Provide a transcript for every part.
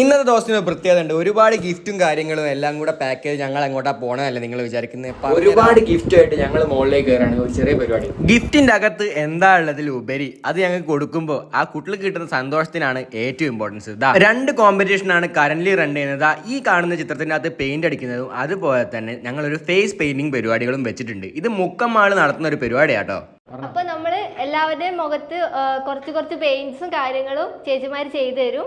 ഇന്നത്തെ ദിവസത്തിന് പ്രത്യേകത ഉണ്ട്. ഒരുപാട് ഗിഫ്റ്റും കാര്യങ്ങളും എല്ലാം കൂടെ പാക്കേജ് ഞങ്ങൾ അങ്ങോട്ടാ പോണതല്ലേ നിങ്ങൾ വിചാരിക്കുന്നത് ഒരുപാട് ഗിഫ്റ്റ് ആയിട്ട് ഞങ്ങൾ മുകളിലേക്ക് കയറാണ്. ഒരു ചെറിയ പരിപാടി. ഗിഫ്റ്റിന്റെ അകത്ത് എന്താ ഉള്ളതിൽ ഉപരി അത് ഞങ്ങൾക്ക് കൊടുക്കുമ്പോൾ ആ കുട്ടികൾക്ക് കിട്ടുന്ന സന്തോഷത്തിനാണ് ഏറ്റവും ഇമ്പോർട്ടൻസ് ഇതാ രണ്ട് കോമ്പറ്റീഷൻ ആണ് കറന്റ് റൺ ചെയ്യുന്നത്. ഈ കാണുന്ന ചിത്രത്തിന്റെ അകത്ത് പെയിന്റ് അടിക്കുന്നതും അതുപോലെ തന്നെ ഞങ്ങൾ ഒരു ഫേസ് പെയിന്റിംഗ് പരിപാടികളും വെച്ചിട്ടുണ്ട്. ഇത് മുക്കമാൾ നടത്തുന്ന ഒരു പരിപാടിയാട്ടോ അപ്പൊ നമ്മൾ എല്ലാവരുടെയും മുഖത്ത് കുറച്ച് കുറച്ച് പെയിന്റ്സും കാര്യങ്ങളും ചേച്ചിമാര് ചെയ്തു തരും.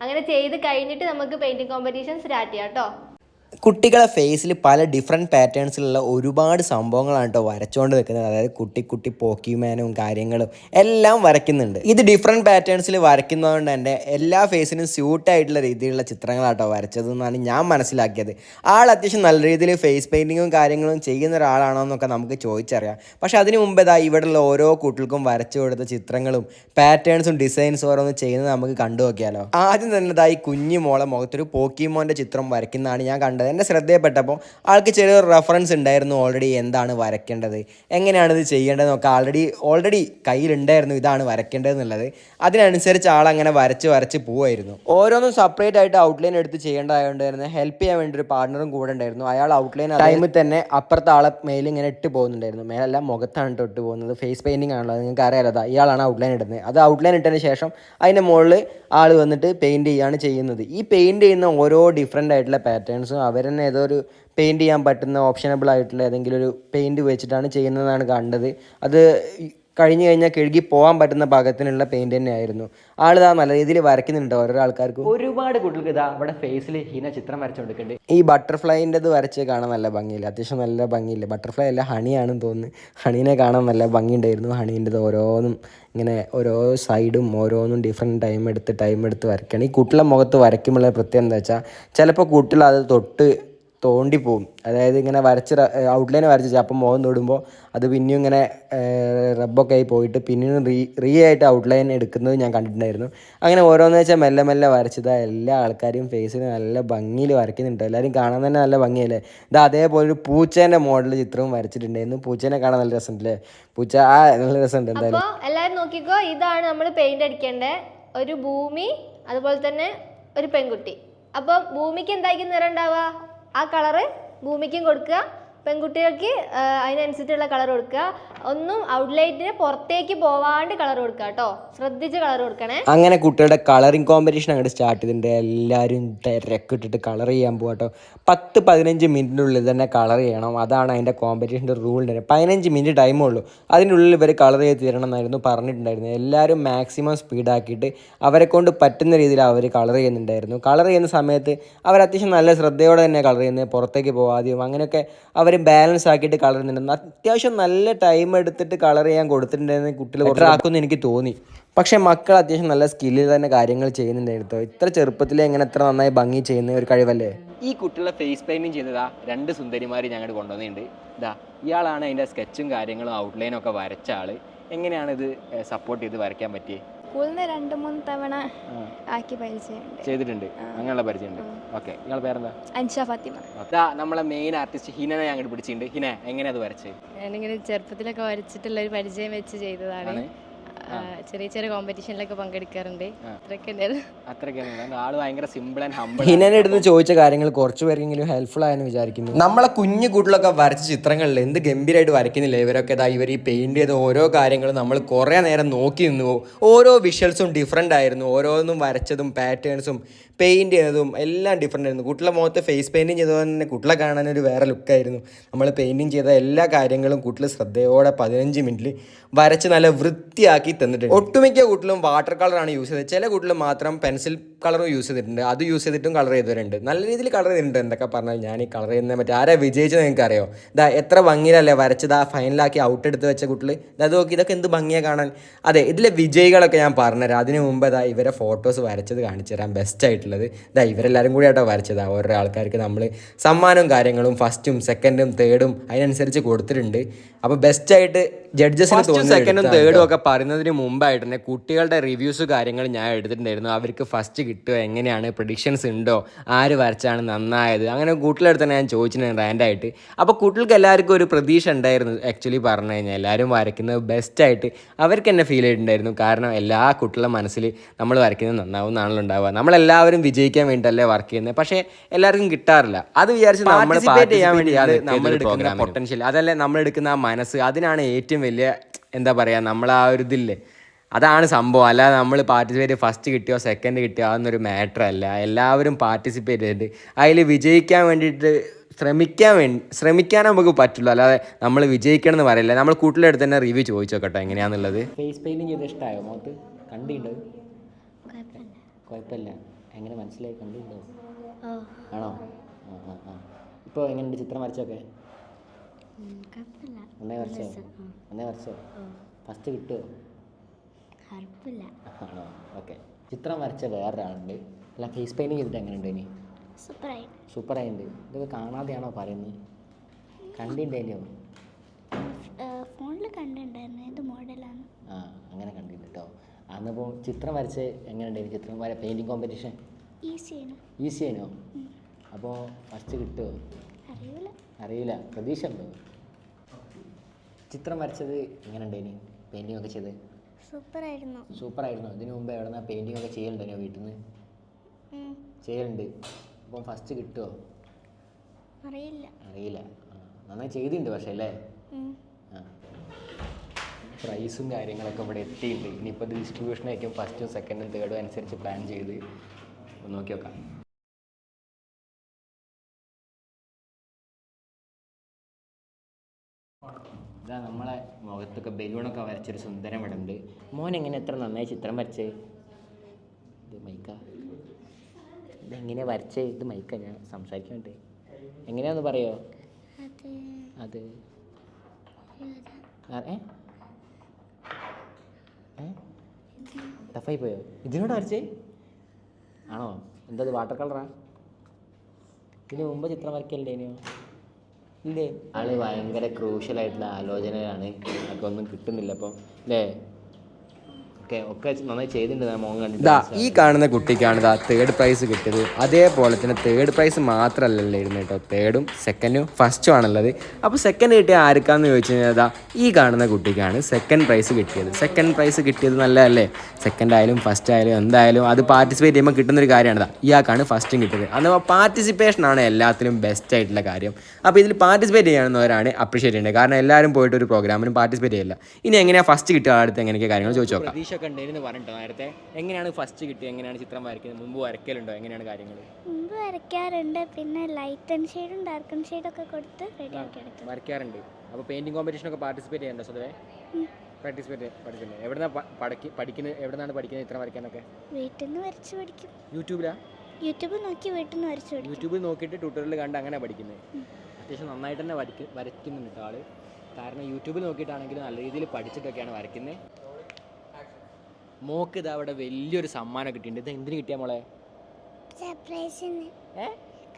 അങ്ങനെ ചെയ്ത് കഴിഞ്ഞിട്ട് നമുക്ക് പെയിന്റിംഗ് കോമ്പറ്റീഷൻ സ്റ്റാർട്ട് ചെയ്യാം കേട്ടോ കുട്ടികളെ ഫേസിൽ പല ഡിഫറെന്റ് പാറ്റേൺസിലുള്ള ഒരുപാട് സംഭവങ്ങളാണ് കേട്ടോ വരച്ചുകൊണ്ട് നിൽക്കുന്നത് അതായത് കുട്ടി കുട്ടി പോക്കിമാനും കാര്യങ്ങളും എല്ലാം വരയ്ക്കുന്നുണ്ട്. ഇത് ഡിഫറെന്റ് പാറ്റേൺസിൽ വരയ്ക്കുന്നതുകൊണ്ട് തന്നെ എല്ലാ ഫേസിനും സ്യൂട്ടായിട്ടുള്ള രീതിയിലുള്ള ചിത്രങ്ങളാട്ടോ വരച്ചതെന്നാണ് ഞാൻ മനസ്സിലാക്കിയത്. ആൾ അത്യാവശ്യം നല്ല രീതിയിൽ ഫേസ് പെയിന്റിങ്ങും കാര്യങ്ങളും ചെയ്യുന്ന ഒരാളാണോ എന്നൊക്കെ നമുക്ക് ചോദിച്ചറിയാം. പക്ഷേ അതിന് മുമ്പ് ഇതാ ഇവിടെയുള്ള ഓരോ കുട്ടികൾക്കും വരച്ചു കൊടുത്ത ചിത്രങ്ങളും പാറ്റേൺസും ഡിസൈൻസും ഓരോന്ന് ചെയ്യുന്നത് നമുക്ക് കണ്ടു നോക്കിയാലോ ആദ്യം തന്നെ ഇതായി കുഞ്ഞു മോളെ മുഖത്തൊരു പോക്കിമോന്റെ ചിത്രം വരയ്ക്കുന്നതാണ് ഞാൻ കണ്ടത് എന്റെ ശ്രദ്ധയപ്പെട്ടപ്പോൾ ആൾക്ക് ചെറിയൊരു റെഫറൻസ് ഉണ്ടായിരുന്നു ഓൾറെഡി എന്താണ് വരയ്ക്കേണ്ടത്? എങ്ങനെയാണ് ഇത് ചെയ്യേണ്ടതെന്നൊക്കെ ആൾറെഡി ഓൾറെഡി കയ്യിലുണ്ടായിരുന്നു ഇതാണ് വരയ്ക്കേണ്ടതെന്നുള്ളത്. അതിനനുസരിച്ച് ആളങ്ങനെ വരച്ച് വരച്ച് പോവായിരുന്നു. ഓരോന്നും സെപ്പറേറ്റ് ആയിട്ട് ഔട്ട്ലൈൻ എടുത്ത് ചെയ്യേണ്ടതായതുകൊണ്ട് ഹെൽപ്പ് ചെയ്യാൻ വേണ്ടി ഒരു പാർട്ണറും കൂടെ ഉണ്ടായിരുന്നു. അയാൾ ഔട്ട്ലൈൻ ടൈമിൽ തന്നെ അപ്പുറത്തെ ആളെ മേലിൽ ഇങ്ങനെ ഇട്ട് പോകുന്നുണ്ടായിരുന്നു. മേലല്ല മുഖത്താണ് ട്ടോ ഇട്ട് പോകുന്നത്. ഫേസ് പെയിന്റിംഗ് ആണല്ലോ നിങ്ങൾക്ക് അറിയാലോ. അതാ ഇയാളാണ് ഔട്ട്ലൈൻ ഇടുന്നത്. അത് ഔട്ട്ലൈൻ ഇട്ടതിന് ശേഷം അതിന്റെ മുകളിൽ ആൾ വന്നിട്ട് പെയിന്റ് ചെയ്യാണ് ചെയ്യുന്നത്. ഈ പെയിന്റ് ചെയ്യുന്ന ഓരോ ഡിഫറെന്റ് ആയിട്ടുള്ള പാറ്റേൺസും അവർ തന്നെ ഏതോ ഒരു പെയിന്റ് ചെയ്യാൻ പറ്റുന്ന ഓപ്ഷനബിൾ ആയിട്ടുള്ള ഏതെങ്കിലും ഒരു പെയിന്റ് വെച്ചിട്ടാണ് ചെയ്യുന്നതെന്നാണ് കണ്ടത്. അത് കഴിഞ്ഞ് കഴിഞ്ഞാൽ കഴുകി പോകാൻ പറ്റുന്ന പാകത്തിനുള്ള പെയിന്റ് തന്നെയായിരുന്നു. ആളിതാ നല്ല രീതിയിൽ വരയ്ക്കുന്നുണ്ട് ഓരോ ആൾക്കാർക്കും. ഒരുപാട് കുട്ടികൾക്ക് ഇതാ അവിടെ ഫേസിൽ ഹീന ചിത്രം വരച്ചുകൊടുക്കുന്നുണ്ട് ഈ ബട്ടർഫ്ലൈന്റെത് വരച്ച് കാണാൻ നല്ല ഭംഗിയില്ല. അത്യാവശ്യം നല്ല ഭംഗിയില്ല. ബട്ടർഫ്ലൈ അല്ല ഹണിയാണെന്ന് തോന്നുന്നു. ഹണീനെ കാണാൻ നല്ല ഭംഗിയുണ്ടായിരുന്നു. ഹണീന്റെത് ഓരോന്നും ഇങ്ങനെ ഓരോ സൈഡും ഓരോന്നും ഡിഫറെന്റ് ടൈം എടുത്ത് ടൈം എടുത്ത് വരയ്ക്കണം. ഈ കുട്ടികളുടെ മുഖത്ത് വരയ്ക്കുമ്പോൾ പ്രത്യേകം എന്താ വെച്ചാൽ ചിലപ്പോൾ കുട്ടികൾ അത് തൊട്ട് തോണ്ടിപ്പോവും. അതായത് ഇങ്ങനെ വരച്ച് ഔട്ട്ലൈൻ വരച്ച് അപ്പം മുഖം തൊടുമ്പോൾ അത് പിന്നെയും ഇങ്ങനെ റബ്ബൊക്കെ ആയി പോയിട്ട് പിന്നെയും റീ റീ ആയിട്ട് ഔട്ട്ലൈൻ എടുക്കുന്നത് ഞാൻ കണ്ടിട്ടുണ്ടായിരുന്നു. അങ്ങനെ ഓരോന്ന് വെച്ചാൽ മെല്ലെ മെല്ലെ വരച്ചത് എല്ലാ ആൾക്കാരും ഫേസിന് നല്ല ഭംഗിയിൽ വരയ്ക്കുന്നുണ്ട്. എല്ലാവരും കാണാൻ തന്നെ നല്ല ഭംഗിയല്ലേ? ഇത് അതേപോലെ ഒരു പൂച്ചേന്റെ മോഡൽ ചിത്രവും വരച്ചിട്ടുണ്ടായിരുന്നു. പൂച്ചേനെ കാണാൻ നല്ല രസമുണ്ടല്ലേ? പൂച്ച ആ നല്ല രസമുണ്ട് എന്തായാലും. എല്ലാവരും നോക്കിക്കോ ഇതാണ് നമ്മൾ പെയിന്റ് അടിക്കേണ്ടത് ഒരു ഭൂമി അതുപോലെ തന്നെ ഒരു പെൺകുട്ടി. അപ്പം ഭൂമിക്ക് എന്തായിരിക്കും നിറം ഉണ്ടാവുക? ആ കളറ് ഭൂമിക്കും കൊടുക്കുക. പെൺകുട്ടികൾക്ക് അതിനനുസരിച്ചുള്ള കളർ കൊടുക്കുക. ഒന്നും ഔട്ട്ലൈറ്റിന് പുറത്തേക്ക് പോവാണ്ട് കളർ കൊടുക്കുക കേട്ടോ ശ്രദ്ധിച്ച് കളർ കൊടുക്കണേ. അങ്ങനെ കുട്ടികളുടെ കളറിങ് കോമ്പറ്റീഷൻ അങ്ങോട്ട് സ്റ്റാർട്ട് ചെയ്തിട്ടുണ്ട് എല്ലാവരും തിരക്കിട്ടിട്ട് കളർ ചെയ്യാൻ പോകട്ടോ പത്ത് പതിനഞ്ച് മിനിറ്റിനുള്ളിൽ തന്നെ കളർ ചെയ്യണം. അതാണ് അതിന്റെ കോമ്പറ്റീഷന്റെ റൂൾ പതിനഞ്ച് മിനിറ്റ് ടൈമേ ഉള്ളൂ. അതിനുള്ളിൽ ഇവർ കളർ ചെയ്ത് തരണം എന്നായിരുന്നു പറഞ്ഞിട്ടുണ്ടായിരുന്നത് എല്ലാവരും മാക്സിമം സ്പീഡാക്കിയിട്ട് അവരെ കൊണ്ട് പറ്റുന്ന രീതിയിൽ അവർ കളർ ചെയ്യുന്നുണ്ടായിരുന്നു. കളർ ചെയ്യുന്ന സമയത്ത് അവർ അത്യാവശ്യം നല്ല ശ്രദ്ധയോടെ തന്നെ കളർ ചെയ്യുന്നത്. പുറത്തേക്ക് പോകാതെയും അങ്ങനെയൊക്കെ അവർ ബാലൻസ് ആക്കിയിട്ട് കളർ ചെയ്യുന്നുണ്ട്. അത്യാവശ്യം നല്ല ടൈം എടുത്തിട്ട് കളർ ചെയ്യാൻ കൊടുത്തിട്ടുണ്ടായിരുന്നു കുട്ടികൾ കുറച്ചാക്കുമെന്ന് എനിക്ക് തോന്നി. പക്ഷെ മക്കൾ അത്യാവശ്യം നല്ല സ്കില്ലിൽ തന്നെ കാര്യങ്ങൾ ചെയ്യുന്നുണ്ടായിരുന്നു ഇത്ര ചെറുപ്പത്തിൽ എങ്ങനെ എത്ര നന്നായി ഭംഗി ചെയ്യുന്ന ഒരു കഴിവല്ലേ? ഈ കുട്ടികളെ ഫേസ് പെയിന്റിങ് ചെയ്തതാ രണ്ട് സുന്ദരിമാർ ഞങ്ങൾ കൊണ്ടുവന്നിട്ടുണ്ട്. ഇതാ ഇയാളാണ് അതിന്റെ സ്കെച്ചും കാര്യങ്ങളും ഔട്ട്ലൈനും ഒക്കെ വരച്ച ആൾ. എങ്ങനെയാണ് ഇത് സപ്പോർട്ട് ചെയ്ത് വരയ്ക്കാൻ പറ്റിയത് സ്കൂളിൽ നിന്ന് രണ്ട് മൂന്ന് തവണ ആക്കി പരിചയം ചെയ്തിട്ടുണ്ട്. അങ്ങനെയുള്ള പരിചയമുണ്ട്. ഓക്കെ. നിങ്ങളുടെ പേരെന്താ? അൻഷ ഫാത്തിമ. അതാ നമ്മളെ മെയിൻ ആർട്ടിസ്റ്റ് ഹിനനെ അങ്ങോട്ട് പിടിച്ചിട്ടുണ്ട്. ഹിന എങ്ങനെയാ അത് വരച്ചത് ഞാനിങ്ങനെ ചെറുപ്പത്തിലൊക്കെ വരച്ചിട്ടുള്ള ഒരു പരിചയം വെച്ച് ചെയ്തതാണ്. ചെറിയ ചെറിയ കോമ്പറ്റീഷനിലൊക്കെ പങ്കെടുക്കാറുണ്ട്. അടുത്ത് ചോദിച്ച കാര്യങ്ങൾ കുറച്ചു പേരെങ്കിലും ഹെൽപ്ഫുൾ ആയെന്ന് വിചാരിക്കുന്നു. നമ്മളെ കുഞ്ഞു കൂട്ടിലൊക്കെ വരച്ച ചിത്രങ്ങളിൽ എന്ത് ഗംഭീരമായിട്ട് വരയ്ക്കുന്നില്ല? ഇവരൊക്കെ ഇതാ ഇവർ ഈ പെയിന്റ് ചെയ്ത ഓരോ കാര്യങ്ങളും നമ്മൾ കുറേ നേരം നോക്കി നിന്നു പോകും. ഓരോ വിഷ്വൽസും ഡിഫറെന്റ് ആയിരുന്നു. ഓരോന്നും വരച്ചതും പാറ്റേൺസും പെയിന്റ് ചെയ്തതും എല്ലാം ഡിഫറെന്റ് ആയിരുന്നു. കുട്ടിലെ മുഖത്ത് ഫേസ് പെയിന്റിങ് ചെയ്തത് തന്നെ കുട്ടിലെ കാണാൻ ഒരു വേറെ ലുക്കായിരുന്നു നമ്മൾ പെയിന്റിങ് ചെയ്ത എല്ലാ കാര്യങ്ങളും കുട്ടിൽ ശ്രദ്ധയോടെ പതിനഞ്ച് മിനിറ്റിൽ വരച്ച് നല്ല വൃത്തിയാക്കി തന്നിട്ടുണ്ട്. ഒട്ടുമിക്ക കൂട്ടിലും വാട്ടർ കളറാണ് യൂസ് ചെയ്തത്. ചില കൂട്ടിലും മാത്രം പെൻസിൽ കളറും യൂസ് ചെയ്തിട്ടുണ്ട്. അത് യൂസ് ചെയ്തിട്ടും കളർ ചെയ്തവരുണ്ട്. നല്ല രീതിയിൽ കളർ ചെയ്തിട്ടുണ്ട് എന്തൊക്കെ പറഞ്ഞാൽ ഞാൻ ഈ കളർ ചെയ്യുന്നതിനെ പറ്റി ആരാ വിജയിച്ചത് നിങ്ങൾക്ക് അറിയോ ഇതാ എത്ര ഭംഗിയിലല്ലേ വരച്ചത്. ആ ഫൈനലാക്കി ഔട്ട് എടുത്ത് വെച്ച കൂട്ടിൽ അത് നോക്കി ഇതൊക്കെ എന്ത് ഭംഗിയാണ് കാണാൻ. അതെ ഇതിലെ വിജയികളൊക്കെ ഞാൻ പറഞ്ഞുതരാം. അതിന് മുമ്പ് ഇതാ ഇവരെ ഫോട്ടോസ് വരച്ചത് കാണിച്ചു തരാം. ബെസ്റ്റ് ആയിട്ടുള്ളത്. ഇതാ ഇവരെല്ലാവരും കൂടി ആട്ടോ വരച്ചത്. ഓരോ ആൾക്കാർക്ക് നമ്മൾ സമ്മാനവും കാര്യങ്ങളും ഫസ്റ്റും സെക്കൻഡും തേർഡും അതിനനുസരിച്ച് കൊടുത്തിട്ടുണ്ട്. അപ്പോൾ ബെസ്റ്റ് ആയിട്ട് ജഡ്ജസിന് തോന്നുന്നു സെക്കൻഡും തേർഡും ഒക്കെ പറയുന്നതിന് മുമ്പായിട്ട് തന്നെ കുട്ടികളുടെ റിവ്യൂസ് കാര്യങ്ങൾ ഞാൻ എടുത്തിട്ടുണ്ടായിരുന്നു. അവർക്ക് ഫസ്റ്റ് കിട്ടുമോ എങ്ങനെയാണ് പ്രഡിക്ഷൻസ് ഉണ്ടോ ആര് വരച്ചാണ് നന്നായത് അങ്ങനെ കൂട്ടിലെടുത്ത് തന്നെ ഞാൻ ചോദിച്ചിട്ടുണ്ട് റാൻഡായിട്ട് അപ്പോൾ കുട്ടികൾക്ക് എല്ലാവർക്കും ഒരു പ്രതീക്ഷ ഉണ്ടായിരുന്നു ആക്ച്വലി പറഞ്ഞു കഴിഞ്ഞാൽ. എല്ലാവരും വരയ്ക്കുന്നത് ബെസ്റ്റായിട്ട് അവർക്ക് തന്നെ ഫീൽ ചെയ്തിട്ടുണ്ടായിരുന്നു. കാരണം എല്ലാ കുട്ടികളുടെ മനസ്സിൽ നമ്മൾ വരയ്ക്കുന്നത് നന്നാവും എന്നാണല്ലോ ഉണ്ടാവുക. നമ്മളെല്ലാവരും വിജയിക്കാൻ വേണ്ടിയിട്ടല്ലേ വർക്ക് ചെയ്യുന്നത്. പക്ഷേ എല്ലാവർക്കും കിട്ടാറില്ല. അത് വിചാരിച്ച് നമ്മൾ പാർട്ടിസിപ്പേറ്റ് ചെയ്യാൻ വേണ്ടിയാണ് നമ്മൾ എടുക്കുന്ന പൊട്ടൻഷ്യൽ അതല്ലേ നമ്മൾ എടുക്കുന്ന ആ മനസ്സ്. അതിനാണ് ഏറ്റവും വലിയ എന്താ പറയുക നമ്മൾ ആ ഒരു ഇതില്ലേ? അതാണ് സംഭവം. അല്ലാതെ നമ്മൾ പാർട്ടിസിപ്പേറ്റ് ഫസ്റ്റ് കിട്ടിയോ സെക്കൻഡ് കിട്ടിയോ അതൊന്നൊരു മാറ്റർ അല്ല. എല്ലാവരും പാർട്ടിസിപ്പേറ്റ് ചെയ്തിട്ട് അതിൽ വിജയിക്കാൻ വേണ്ടിയിട്ട് ശ്രമിക്കാൻ വേണ്ടി ശ്രമിക്കാൻ നമുക്ക് പറ്റുള്ളൂ. അല്ലാതെ നമ്മൾ വിജയിക്കണം എന്ന് പറയില്ല. നമ്മൾ കൂട്ടിലെടുത്ത് തന്നെ റിവ്യൂ ചോദിച്ചു നോക്കട്ടെ എങ്ങനെയാണെന്നുള്ളത് ഫേസ് പെയിന്റിങ് ചെയ്ത് ഇഷ്ടമായോ മോത്ത് കണ്ടിട്ടുണ്ടോ കുഴപ്പമില്ല. എങ്ങനെ മനസ്സിലായി? കണ്ടിട്ടുണ്ടോ ആണോ? ആ ആ ആ. ഇപ്പോൾ എങ്ങനെയുണ്ട്? ചിത്രം വരച്ചൊക്കെ ഒന്നേ ഒന്നേ ഫസ്റ്റ് കിട്ടുമോ ആണോ? ഓക്കെ ചിത്രം വരച്ച വേറൊരാളുണ്ട്. അല്ല ഫേസ് പെയിന്റിങ് ചെയ്തിട്ട് എങ്ങനെയുണ്ട് ഇനി? സൂപ്പർ സൂപ്പറായിട്ടുണ്ട് ഇതൊക്കെ കാണാതെയാണോ പറയുന്നത്? കണ്ടിട്ടുണ്ടോ ഫോണിൽ കണ്ടിട്ടുണ്ടായിരുന്നു ഇത് മോഡലാണ്? ആ അങ്ങനെ കണ്ടിട്ടുണ്ട്? കേട്ടോ അന്നിപ്പോൾ ചിത്രം വരച്ച് എങ്ങനെയുണ്ടായിരുന്നു ചിത്രം വര പെയിന്റിങ് കോമ്പറ്റീഷൻ ഈസിയാണ് ഈസി ആയിനോ അപ്പോൾ ഫസ്റ്റ് കിട്ടുമോ അറിയില്ല അറിയില്ല പ്രതീക്ഷ ഉണ്ടോ ചിത്രം വരച്ചത് എങ്ങനെ ഇനി പെയിന്റിംഗ് ഒക്കെ ചെയ്ത്? സൂപ്പറായിരുന്നു. സൂപ്പറായിരുന്നു. ഇതിനു മുമ്പ് എവിടെ പെയിന്റിംഗ് ഒക്കെ ചെയ്യലുണ്ടോ വീട്ടിൽ നിന്ന് ചെയ്യലുണ്ട്. അപ്പം ഫസ്റ്റ് കിട്ടുമോ അറിയില്ല. അറിയില്ല. നന്നായി ചെയ്തിട്ടുണ്ട് പക്ഷേ അല്ലേ? പ്രൈസും കാര്യങ്ങളൊക്കെ ഇവിടെ എത്തിയിട്ടുണ്ട്. ഇനിയിപ്പോൾ ഇത് ഡിസ്ട്രിബ്യൂഷൻ ആയിരിക്കും. ഫസ്റ്റും സെക്കൻഡും തേർഡും അനുസരിച്ച് പ്ലാൻ ചെയ്ത്. നോക്കി നോക്കാം. ഇതാ നമ്മളെ മുഖത്തൊക്കെ ബലൂണൊക്കെ വരച്ചൊരു സുന്ദരം ഇവിടെ ഉണ്ട് മോൻ എങ്ങനെ എത്ര നന്നായി ചിത്രം വരച്ചേ? ഇത് മൈക്ക ഇതെങ്ങനെ വരച്ചേ? ഇത് മൈക്ക ഞാൻ സംസാരിക്കാൻ വേണ്ടി എങ്ങനെയാന്ന് പറയോ? അത് ടഫായി പോയോ? ഇതിനോട് വരച്ചേ? ആണോ? എന്താ വാട്ടർ കളറാ ഇതിന് മുമ്പ് ചിത്രം വരയ്ക്കലുണ്ടേനോ ഇല്ലേ ആൾ ഭയങ്കര ക്രൂഷ്യലായിട്ടുള്ള ആലോചനയാണ് അതൊന്നും കിട്ടുന്നില്ല അപ്പം അല്ലേ ഒക്കെ ഒക്കെ നന്നായി ചെയ്തിട്ടുണ്ട് ഞാൻ മോൻ കണ്ടിട്ട്. ഈ കാണുന്ന കുട്ടിക്കാണ് ഇതാ തേർഡ് പ്രൈസ് കിട്ടിയത്. അതേപോലെ തന്നെ തേർഡ് പ്രൈസ് മാത്രമല്ലല്ലോ ഇരുന്ന് കേട്ടോ. തേർഡും സെക്കൻഡും ഫസ്റ്റും ആണുള്ളത്. അപ്പോൾ സെക്കൻഡ് കിട്ടിയ ആർക്കാന്ന് ചോദിച്ചു കഴിഞ്ഞാൽ ഇതാ ഈ കാണുന്ന കുട്ടിക്കാണ് സെക്കൻഡ് പ്രൈസ് കിട്ടിയത്. സെക്കൻഡ് പ്രൈസ് കിട്ടിയത് നല്ലതല്ലേ? സെക്കൻഡ് ആയാലും ഫസ്റ്റ് ആയാലും എന്തായാലും അത് പാർട്ടിസിപ്പേറ്റ് ചെയ്യുമ്പോൾ കിട്ടുന്നൊരു കാര്യമാണ് ഇതാ ഇയാൾക്കാണ് ഫസ്റ്റും കിട്ടിയത്. അഥവാ പാർട്ടിസിപ്പേഷൻ ആണ് എല്ലാത്തിലും ബെസ്റ്റ് ആയിട്ടുള്ള കാര്യം. അപ്പോൾ ഇതിൽ പാർട്ടിസിപ്പേറ്റ് ചെയ്യാവുന്നവരാണ് അപ്രീഷിയേറ്റ് ചെയ്യേണ്ടത്. കാരണം എല്ലാവരും പോയിട്ട് ഒരു പ്രോഗ്രാമിനും പാർട്ടിസിപ്പേറ്റ് ചെയ്യില്ല ഇനി എങ്ങനെയാണ് ഫസ്റ്റ് കിട്ടിയ അടുത്ത് എങ്ങനെയൊക്കെ കാര്യങ്ങൾ ചോദിച്ചു നോക്കാം. ഒക്കെ ഉണ്ടെന്ന് പറഞ്ഞിട്ടോ നേരത്തെ? എങ്ങനെയാണ് ഫസ്റ്റ് കിട്ടിയത് എങ്ങനെയാണ് ചിത്രം വരയ്ക്കുന്നത്? മുമ്പ് വരയ്ക്കലുണ്ടോ? എങ്ങനെയാണ് കാര്യങ്ങൾ മുമ്പ് വരയ്ക്കാറുണ്ട്. പിന്നെ ലൈറ്റ് ആൻഡ് ഷെയ്ഡും ഡാർക്ക് ആൻഡ് ഷെയ്ഡൊക്കെ കൊടുത്ത് റെഡിയാക്കി എടുക്കും. വരയ്ക്കാറുണ്ട്. അപ്പോൾ പെയിന്റിങ് കോമ്പറ്റീഷനൊക്കെ പാർട്ടിസിപ്പേറ്റ് ചെയ്യണ്ടോ സ്വതവേ? പാർട്ടിസിപ്പേറ്റ് പഠിക്കുന്നത് എവിടുന്നാ പഠിക്ക് പഠിക്കുന്നത് എവിടുന്നാണ് പഠിക്കുന്നത് ഇത്ര വരയ്ക്കാനൊക്കെ? വീട്ടിൽ നിന്ന് വരച്ച് പഠിക്കും. യൂട്യൂബിലാ? നോക്കി വീട്ടിൽ നിന്ന് വരച്ച് പഠിക്കും. യൂട്യൂബിൽ നോക്കിയിട്ട് ട്യൂട്ടോറിയൽ കണ്ട് അങ്ങനെ പഠിക്കുന്നത് അത്യാവശ്യം നന്നായിട്ട് തന്നെ വരയ്ക്ക് വരയ്ക്കുന്നുണ്ട് ആൾ. കാരണം യൂട്യൂബിൽ നോക്കിയിട്ടാണെങ്കിലും നല്ല രീതിയിൽ പഠിച്ചിട്ടൊക്കെയാണ് വരയ്ക്കുന്നത് മോക്ക് ഇതാ അവിടെ വലിയൊരു സമ്മാനം കിട്ടിയിട്ടുണ്ട്. ഇത് എന്തിനു കിട്ടിയ മോളെ?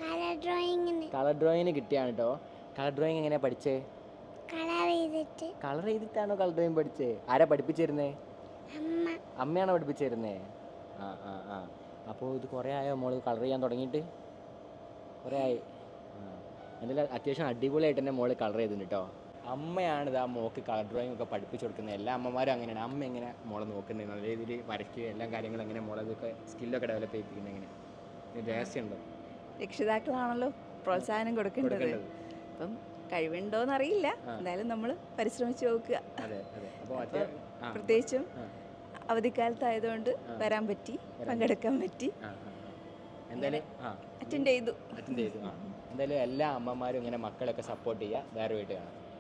കളർ ഡ്രോയിങ്ങിന് കളർ ഡ്രോയിങ്ങിന് കിട്ടിയാണ് കേട്ടോ കളർ ഡ്രോയിങ് എങ്ങനെയാ പഠിച്ചേ? കളർ ചെയ്തിട്ട് കളർ ചെയ്തിട്ടാണോ കളർ ഡ്രോയിങ് പഠിച്ചേ? ആരാ പഠിപ്പിച്ചിരുന്നേ? അമ്മ. അമ്മയാണോ പഠിപ്പിച്ചിരുന്നേ? ആ ആ ആ. അപ്പോൾ ഇത് കുറേ ആയോ മോൾ കളർ ചെയ്യാൻ തുടങ്ങിയിട്ട്? കുറേ ആയി. എന്തായാലും അത്യാവശ്യം അടിപൊളിയായിട്ട് തന്നെ മോൾ കളർ ചെയ്തിട്ടുണ്ട് കേട്ടോ അമ്മയാണ് ഇതാ മോക്ക് കളർ ഡ്രോയിങ് ഒക്കെ പഠിപ്പിച്ചു കൊടുക്കുന്നത്. എല്ലാ അമ്മമാരും അങ്ങനെയാണ്. അമ്മ എങ്ങനെ മോളെ നോക്കുന്നത് നല്ല രീതിയിൽ വരയ്ക്കുക എല്ലാ കാര്യങ്ങളും എങ്ങനെ മോളെ ഇതൊക്കെ സ്കില്ലൊക്കെ ഡെവലപ്പ് ചെയ്യിപ്പിക്കുന്നത് എങ്ങനെ? രഹസ്യമുണ്ടോ? രക്ഷിതാക്കളാണല്ലോ പ്രോത്സാഹനം കൊടുക്കേണ്ടത്. അപ്പം കഴിവുണ്ടോന്ന് അറിയില്ല എന്തായാലും നമ്മൾ പരിശ്രമിച്ചു നോക്കുക. ആ പ്രത്യേകിച്ചും ആ. അവധിക്കാലത്തായതുകൊണ്ട് വരാൻ പറ്റി പങ്കെടുക്കാൻ പറ്റി. ആ ആ. എന്തായാലും അറ്റൻഡ് ചെയ്തു. എന്തായാലും എല്ലാ അമ്മമാരും ഇങ്ങനെ മക്കളൊക്കെ സപ്പോർട്ട് ചെയ്യുക. വേറെ വീട്ടിൽ കാണാം.